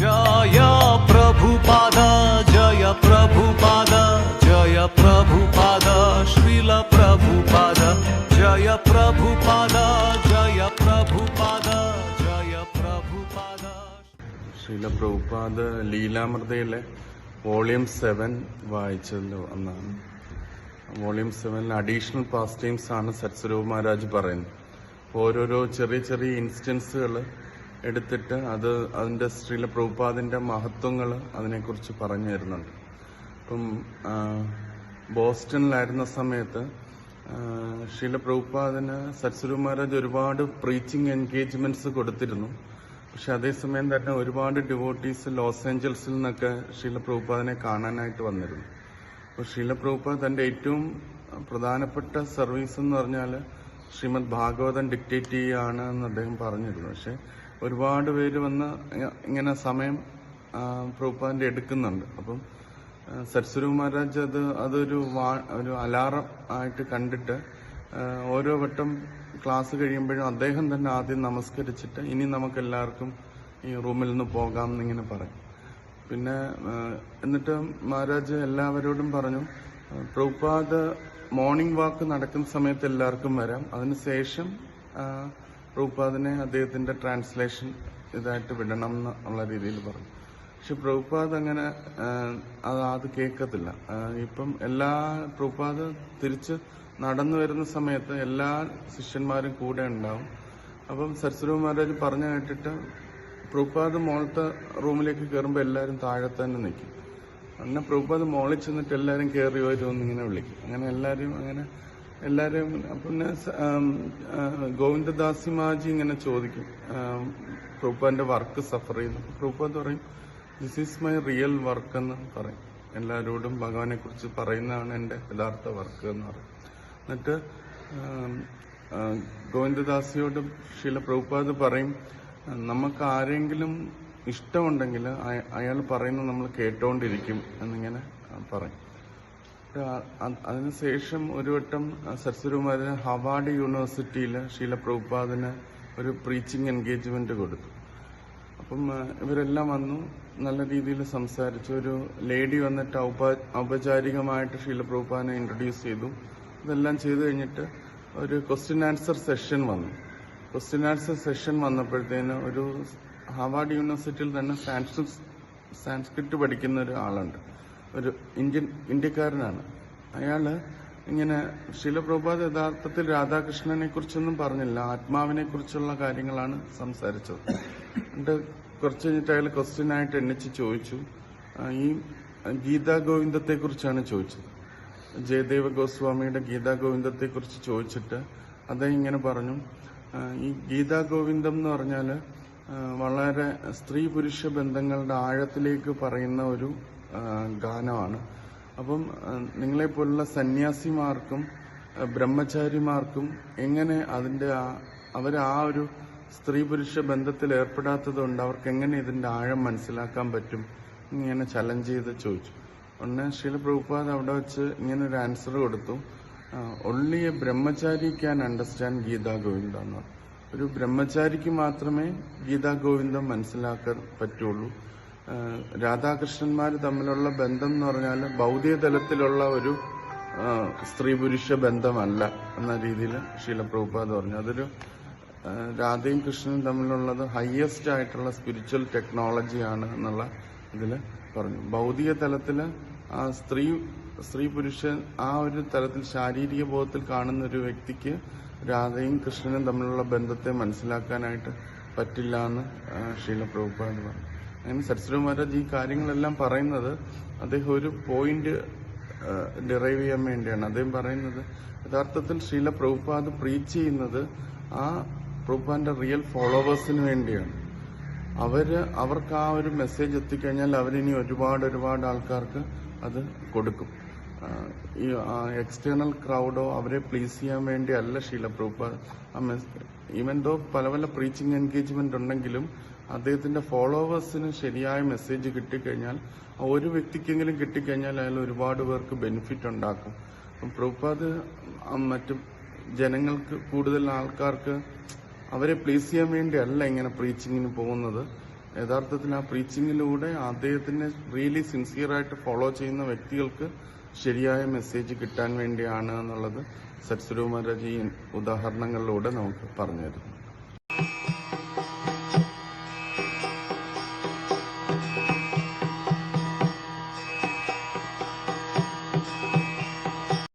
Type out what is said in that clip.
ജയ പ്രഭുപാദ ജയ ജയ ജയ ജയ ജയ ലീലാമൃതയിലെ വോളിയം സെവൻ വായിച്ചല്ലോ എന്നാണ് വോളിയം സെവനിൽ അഡീഷണൽ പാസ് ടൈംസ് ആണ് സത്സ്വരൂപ് മഹാരാജ് പറയുന്നത്. ഓരോരോ ചെറിയ ചെറിയ ഇൻസ്റ്റൻസുകൾ എടുത്തിട്ട് അത് അതിന്റെ ശ്രീല പ്രഭുപാദിന്റെ മഹത്വങ്ങൾ അതിനെക്കുറിച്ച് പറഞ്ഞു തരുന്നുണ്ട്. ഇപ്പം ബോസ്റ്റണിലായിരുന്ന സമയത്ത് ഷീല പ്രഭുപാദിന് സത്സുരു മഹാരാജ് ഒരുപാട് പ്രീച്ചിങ് എൻഗേജ്മെന്റ്സ് കൊടുത്തിരുന്നു. പക്ഷെ അതേസമയം തന്നെ ഒരുപാട് ഡിവോട്ടീസ് ലോസ് ഏഞ്ചൽസിൽ നിന്നൊക്കെ ഷീല പ്രഭുപാദിനെ കാണാനായിട്ട് വന്നിരുന്നു. അപ്പോൾ ഷീല പ്രഭുപാദ് തന്റെ ഏറ്റവും പ്രധാനപ്പെട്ട സർവീസ് എന്ന് പറഞ്ഞാൽ ശ്രീമദ് ഭാഗവതം ഡിക്റ്റേറ്റ് ചെയ്യുകയാണ് എന്ന് അദ്ദേഹം പറഞ്ഞിരുന്നു. പക്ഷെ ഒരുപാട് പേര് വന്ന് ഇങ്ങനെ സമയം പ്രൂപ്പാന്റെ എടുക്കുന്നുണ്ട്. അപ്പം സരസ്വരൂ മഹാരാജ് അത് അതൊരു വാ- ഒരു അലാറം ആയിട്ട് കണ്ടിട്ട് ഓരോ വട്ടം ക്ലാസ് കഴിയുമ്പോഴും അദ്ദേഹം തന്നെ ആദ്യം നമസ്കരിച്ചിട്ട് ഇനി നമുക്ക് എല്ലാവർക്കും ഈ റൂമിൽ നിന്ന് പോകാം എന്നിങ്ങനെ പറയും. പിന്നെ എന്നിട്ട് മഹാരാജ് എല്ലാവരോടും പറഞ്ഞു പ്രഭുപാദ് മോർണിംഗ് വാക്ക് നടക്കുന്ന സമയത്ത് എല്ലാവർക്കും വരാം. അതിനുശേഷം പ്രഭുപാദിനെ അദ്ദേഹത്തിന്റെ ട്രാൻസ്ലേഷൻ ഇതായിട്ട് വിടണം എന്നുള്ള രീതിയിൽ പറഞ്ഞു. പക്ഷെ പ്രഭുപാദ് അങ്ങനെ അത് കേൾക്കത്തില്ല. ഇപ്പം എല്ലാ പ്രഭുപാദ് തിരിച്ച് നടന്നു വരുന്ന സമയത്ത് എല്ലാ ശിഷ്യന്മാരും കൂടെ ഉണ്ടാവും. അപ്പം സരസ്വതി മഹാരാജ് പറഞ്ഞു കേട്ടിട്ട് പ്രഭുപാദ് മോളത്തെ റൂമിലേക്ക് കയറുമ്പോൾ എല്ലാവരും താഴെ തന്നെ നിൽക്കും. അങ്ങനെ പ്രഭുപാദ് മോളിൽ ചെന്നിട്ട് എല്ലാവരും കയറി വരുമെന്ന് ഇങ്ങനെ വിളിക്കും. അങ്ങനെ എല്ലാവരും അങ്ങനെ എല്ലാവരും പിന്നെ ഗോവിന്ദദാസി മാജി ഇങ്ങനെ ചോദിക്കും. പ്രൂപ്പാന്റെ വർക്ക് സഫർ ചെയ്യുന്നു. എന്ന് പറയും this is my real work എന്ന് പറയും. എല്ലാവരോടും ഭഗവാനെ കുറിച്ച് പറയുന്നതാണ് എന്റെ യഥാർത്ഥ വർക്ക് എന്ന് പറയും. എന്നിട്ട് ഗോവിന്ദദാസിയോട് ശീല പ്രഭുപാദ് പറയും നമുക്ക് ആരെങ്കിലും ഇഷ്ടമുണ്ടെങ്കിൽ അയാൾ പറയുന്നത് നമ്മൾ കേട്ടോണ്ടിരിക്കും എന്നിങ്ങനെ പറയും. അതിനുശേഷം ഒരു വട്ടം സരസ്വരകുമാരന് ഹവാർഡ് യൂണിവേഴ്സിറ്റിയിൽ ഷീല പ്രഭുപാദിന് ഒരു പ്രീച്ചിങ് എൻഗേജ്മെന്റ് കൊടുത്തു. അപ്പം ഇവരെല്ലാം വന്നു നല്ല രീതിയിൽ സംസാരിച്ചു. ഒരു ലേഡി വന്നിട്ട് ഔപ- ഔപചാരികമായിട്ട് ഷീല പ്രഭുപാദിനെ ഇൻട്രൊഡ്യൂസ് ചെയ്തു. ഇതെല്ലാം ചെയ്തു കഴിഞ്ഞിട്ട് ഒരു ക്വസ്റ്റ്യൻ ആൻസർ സെഷൻ വന്നു. ക്വസ്റ്റ്യൻ ആൻസർ സെഷൻ വന്നപ്പോഴത്തേന് ഒരു ഹാവാർഡ് യൂണിവേഴ്സിറ്റിയിൽ തന്നെ സാൻസ്ക്രിറ്റ് സാൻസ്ക്രിറ്റ് പഠിക്കുന്ന ഒരു ആളുണ്ട് ഒരു ഇന്ത്യൻ ഇന്ത്യക്കാരനാണ്. അയാൾ ഇങ്ങനെ ശിലപ്രഭാത് യഥാർത്ഥത്തിൽ രാധാകൃഷ്ണനെ കുറിച്ചൊന്നും പറഞ്ഞില്ല. ആത്മാവിനെ കുറിച്ചുള്ള കാര്യങ്ങളാണ് സംസാരിച്ചത്. എന്നിട്ട് കുറച്ച് കഴിഞ്ഞിട്ട് അയാൾ ക്വസ്റ്റ്യൻ ആയിട്ട് എണ്ണിച്ച് ചോദിച്ചു. ഈ ഗീതാ ഗോവിന്ദത്തെ കുറിച്ചാണ് ചോദിച്ചത്. ജയദേവ ഗോസ്വാമിയുടെ ഗീതാ ഗോവിന്ദത്തെ കുറിച്ച് ചോദിച്ചിട്ട് അദ്ദേഹം ഇങ്ങനെ പറഞ്ഞു. ഈ ഗീതാ ഗോവിന്ദം എന്ന് പറഞ്ഞാൽ വളരെ സ്ത്രീ പുരുഷ ബന്ധങ്ങളുടെ ആഴത്തിലേക്ക് പറയുന്ന ഒരു ഗാനമാണ്. അപ്പം നിങ്ങളെപ്പോലുള്ള സന്യാസിമാർക്കും ബ്രഹ്മചാരിമാർക്കും എങ്ങനെ അതിന്റെ ആ അവർ ആ ഒരു സ്ത്രീ പുരുഷ ബന്ധത്തിൽ ഏർപ്പെടാത്തതുകൊണ്ട് അവർക്ക് എങ്ങനെ ഇതിന്റെ ആഴം മനസ്സിലാക്കാൻ പറ്റും? ഇങ്ങനെ ചലഞ്ച് ചെയ്ത് ചോദിച്ചു. ഒന്ന് ശീല പ്രഭുപാദ് അവിടെ വെച്ച് ഇങ്ങനെ ഒരു ആൻസർ കൊടുത്തു. Only a brahmachari can understand Gita Govinda ഒരു ബ്രഹ്മചാരിക്ക് മാത്രമേ ഗീതാ ഗോവിന്ദം മനസ്സിലാക്കാൻ പറ്റുള്ളൂ. രാധാകൃഷ്ണന്മാർ തമ്മിലുള്ള ബന്ധം എന്ന് പറഞ്ഞാൽ ഭൗതിക തലത്തിലുള്ള ഒരു സ്ത്രീ പുരുഷ ബന്ധമല്ല എന്ന രീതിയിൽ ശീല പ്രഭുപാദ് പറഞ്ഞു. അതൊരു രാധയും കൃഷ്ണനും തമ്മിലുള്ളത് ഹയസ്റ്റ് ആയിട്ടുള്ള സ്പിരിച്വൽ ടെക്നോളജിയാണ് എന്നുള്ള ഇതിൽ പറഞ്ഞു. ഭൗതിക തലത്തിൽ ആ സ്ത്രീ സ്ത്രീ പുരുഷൻ ആ ഒരു തലത്തിൽ ശാരീരിക ബോധത്തിൽ കാണുന്ന ഒരു വ്യക്തിക്ക് രാധയും കൃഷ്ണനും തമ്മിലുള്ള ബന്ധത്തെ മനസ്സിലാക്കാനായിട്ട് പറ്റില്ല എന്ന് ശീലപ്രഭുപാദ് ശീല പ്രഭുപാദ് പറഞ്ഞു. അങ്ങനെ സരസ്വതി മഹാരാജ് ഈ കാര്യങ്ങളെല്ലാം പറയുന്നത് അദ്ദേഹം ഒരു പോയിന്റ് ഡിറൈവ് ചെയ്യാൻ വേണ്ടിയാണ്. അദ്ദേഹം പറയുന്നത് യഥാർത്ഥത്തിൽ ശ്രീല പ്രഭുപാദ് പ്രീച്ച് ചെയ്യുന്നത് ആ പ്രഭുപാദിന്റെ റിയൽ ഫോളോവേഴ്സിന് വേണ്ടിയാണ്. അവർ അവർക്ക് ആ ഒരു മെസ്സേജ് എത്തിക്കഴിഞ്ഞാൽ അവരിനി ഒരുപാട് ഒരുപാട് ആൾക്കാർക്ക് അത് കൊടുക്കും. ഈ എക്സ്റ്റേണൽ ക്രൗഡോ അവരെ പ്ലീസ് ചെയ്യാൻ വേണ്ടി അല്ല ശീല പ്രഭുപാദ് ഈവൻ ദോ പല പല പ്രീച്ചിങ് എൻഗേജ്മെന്റ് ഉണ്ടെങ്കിലും അദ്ദേഹത്തിന്റെ ഫോളോവേഴ്സിന് ശരിയായ മെസ്സേജ് കിട്ടിക്കഴിഞ്ഞാൽ ഒരു വ്യക്തിക്കെങ്കിലും കിട്ടിക്കഴിഞ്ഞാൽ അയാൾ ഒരുപാട് പേർക്ക് ബെനിഫിറ്റ് ഉണ്ടാക്കും. പ്രഭുപാദ് മറ്റു ജനങ്ങൾക്ക് കൂടുതൽ ആൾക്കാർക്ക് അവരെ പ്ലീസ് ചെയ്യാൻ വേണ്ടിയല്ല ഇങ്ങനെ പ്രീച്ചിങ്ങിന് പോകുന്നത്. യഥാർത്ഥത്തിൽ ആ പ്രീച്ചിങ്ങിലൂടെ അദ്ദേഹത്തിനെ റിയലി സിൻസിയറായിട്ട് ഫോളോ ചെയ്യുന്ന വ്യക്തികൾക്ക് ശരിയായ മെസ്സേജ് കിട്ടാൻ വേണ്ടിയാണ് എന്നുള്ളത് സത്സ്വരൂപ് ഉദാഹരണങ്ങളിലൂടെ നമുക്ക് പറഞ്ഞു തരുന്നു